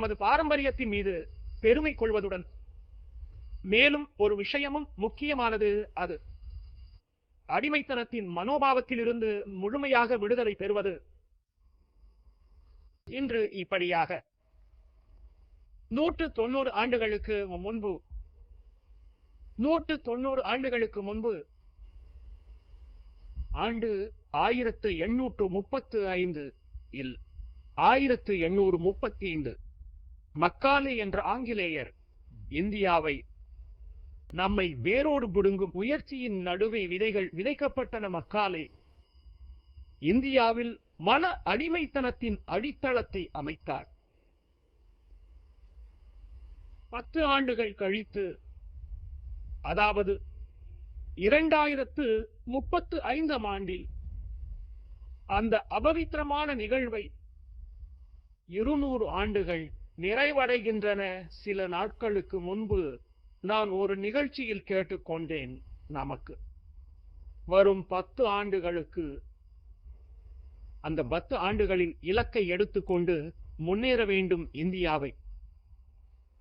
நமது பாரம்பரியத்தின் மீது பெருமை கொள்வதுடன் மேலும் ஒரு விஷயமும் முக்கியமானது அது. அடிமைத்தனத்தின் மனோபாவத்திலிருந்து முழுமையாக விடுதலை பெறுவது. இன்று இப்படியாக. நூற்று தொண்ணூறு ஆண்டுகளுக்கு முன்பு நூற்று தொண்ணூறு ஆண்டுகளுக்கு முன்பு ஆண்டு ஆயிரத்து எண்ணூற்று முப்பத்து ஐந்து இல் ஆயிரத்து எண்ணூறு முப்பத்தி ஐந்து மக்காலே என்ற ஆங்கிலேயர் இந்தியாவை நம்மை வேரோடு பிடுங்கும் முயற்சியின் நடுவே விதைகள் விதைக்கப்பட்டன மக்காலே. இந்தியாவில் மன அடிமைத்தனத்தின் அடித்தளத்தை அமைத்தார். பத்து ஆண்டுகள் கழித்து அதாவது இரண்டாயிரத்து முப்பத்து ஐந்தாம் ஆண்டில் அந்த அபவித்திரமான நிகழ்வை இருநூறு ஆண்டுகள் நிறைவடைகின்றன. சில நாட்களுக்கு முன்பு நான் ஒரு நிகழ்ச்சியில் கேட்டுக்கொண்டேன் நமக்கு. வரும் பத்து ஆண்டுகளுக்கு அந்த பத்து ஆண்டுகளின் இலக்கை எடுத்துக்கொண்டு முன்னேற வேண்டும் இந்தியாவை.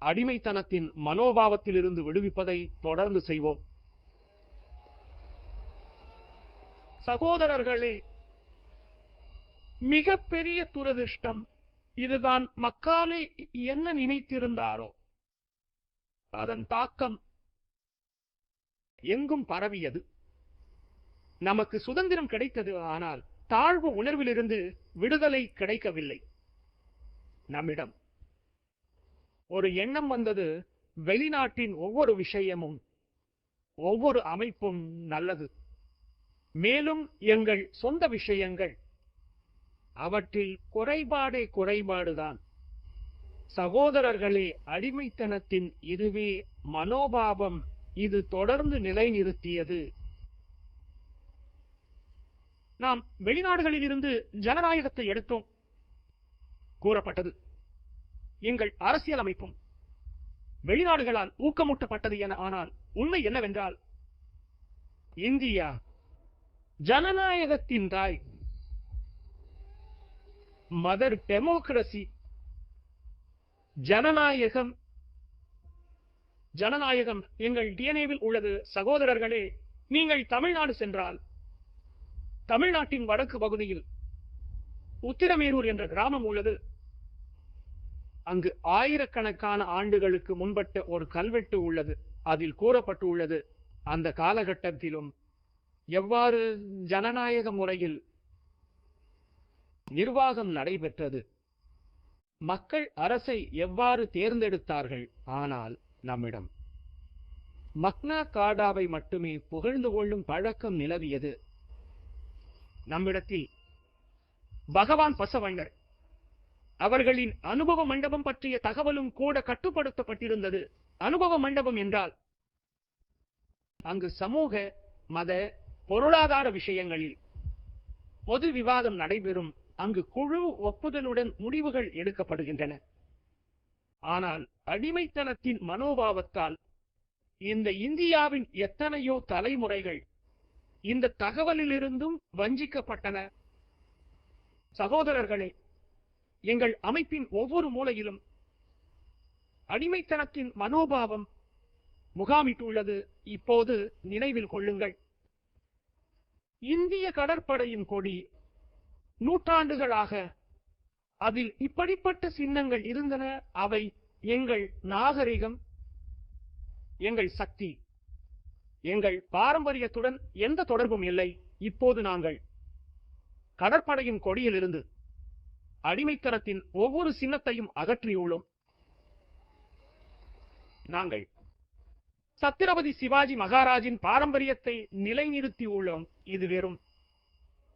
அடிமைத்தனத்தின் மனோபாவத்திலிருந்து விடுவிப்பதை தொடர்ந்து செய்வோம். சகோதரர்களே மிகப்பெரிய துரதிர்ஷ்டம் இதுதான் மக்காலே என்ன நினைத்திருந்தாரோ? அதன் தாக்கம் எங்கும் பரவியது. நமக்கு சுதந்திரம் கிடைத்தது ஆனால் தாழ்வு உணர்விலிருந்து விடுதலை கிடைக்கவில்லை. நம்மிடம் ஒரு எண்ணம் வந்தது வெளிநாட்டின் ஒவ்வொரு விஷயமும் ஒவ்வொரு அமைப்பும் நல்லது. மேலும் எங்கள் சொந்த விஷயங்கள் அவற்றில் குறைபாடே குறைபாடுதான். சகோதரர்களே அடிமைத்தனத்தின் இதுவே மனோபாவம். இது தொடர்ந்து நிலைநிறுத்தியது. நாம் வெளிநாடுகளில் இருந்து ஜனநாயகத்தை எடுத்தோம். கூறப்பட்டது. எங்கள் அரசியல் அமைப்பும் வெளிநாடுகளால் ஊக்கமூட்டப்பட்டது என ஆனால் உண்மை என்னவென்றால் இந்தியா ஜனநாயகத்தின் தாய். மதர் டெமோக்ரசி ஜனநாயகம் ஜனநாயகம் எங்கள் டிஎன்ஏவில் உள்ளது. சகோதரர்களே நீங்கள் தமிழ்நாடு சென்றால் தமிழ்நாட்டின் வடக்கு பகுதியில் உத்திரமேரூர் என்ற கிராமம் உள்ளது. அங்கு ஆயிரக்கணக்கான ஆண்டுகளுக்கு முன்பட்ட ஒரு கல்வெட்டு உள்ளது. அதில் கூறப்பட்டுள்ளது அந்த காலகட்டத்திலும் எவ்வாறு ஜனநாயக முறையில் நிர்வாகம் நடைபெற்றது. மக்கள் அரசை எவ்வாறு தேர்ந்தெடுத்தார்கள்? ஆனால் நம்மிடம் மக்னா காடாவை மட்டுமே புகழ்ந்து கொள்ளும் பழக்கம் நிலவியது. நம்மிடத்தில் பகவான் பசவண்ணர் அவர்களின் அனுபவ மண்டபம் பற்றிய தகவலும் கூட கட்டுப்படுத்தப்பட்டிருந்தது. அனுபவ மண்டபம் என்றால் அங்கு சமூக மத பொருளாதார விஷயங்களில் பொது விவாதம் நடைபெறும் அங்கு குழு ஒப்புதலுடன் முடிவுகள் எடுக்கப்படுகின்றன. ஆனால் அடிமைத்தனத்தின் மனோபாவத்தால் இந்த இந்தியாவின் எத்தனையோ தலைமுறைகள் இந்த தகவலிலிருந்தும் வஞ்சிக்கப்பட்டன. சகோதரர்களே எங்கள் அமைப்பின் ஒவ்வொரு மூலையிலும் அடிமைத்தனத்தின் மனோபாவம் முகாமிட்டுள்ளது. இப்போது நினைவில் கொள்ளுங்கள். இந்திய கடற்படையின் கொடி நூற்றாண்டுகளாக அதில் இப்படிப்பட்ட சின்னங்கள் இருந்தன. அவை எங்கள் நாகரிகம் எங்கள் சக்தி எங்கள் பாரம்பரியத்துடன் எந்த தொடர்பும் இல்லை. இப்போது நாங்கள் கடற்படையின் கொடியிலிருந்து அடிமைத்தனத்தின் ஒவ்வொரு சின்னத்தையும் அகற்றியுள்ளோம். நாங்கள் சத்திரபதி சிவாஜி மகாராஜின் பாரம்பரியத்தை நிலைநிறுத்தியுள்ளோம். இது வெறும்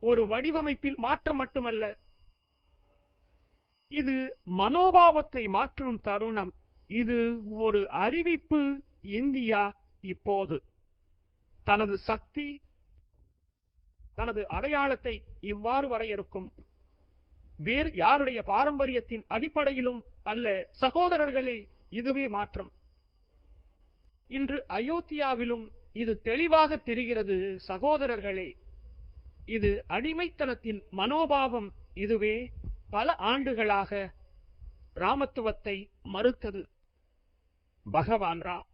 ஒரு வடிவமைப்பில் மாற்றம் மட்டுமல்ல இது மனோபாவத்தை மாற்றும் தருணம். இது ஒரு அறிவிப்பு இந்தியா இப்போது. தனது சக்தி தனது அடையாளத்தை இவ்வாறு வரையறுக்கும். வேறு யாருடைய பாரம்பரியத்தின் அடிப்படையிலும் அல்ல சகோதரர்களே இதுவே மாற்றம். இன்று அயோத்தியாவிலும் இது தெளிவாக தெரிகிறது சகோதரர்களே. இது அடிமைத்தனத்தின் மனோபாவம் இதுவே பல ஆண்டுகளாக ராமத்துவத்தை மறுத்தது. பகவான் ராம்.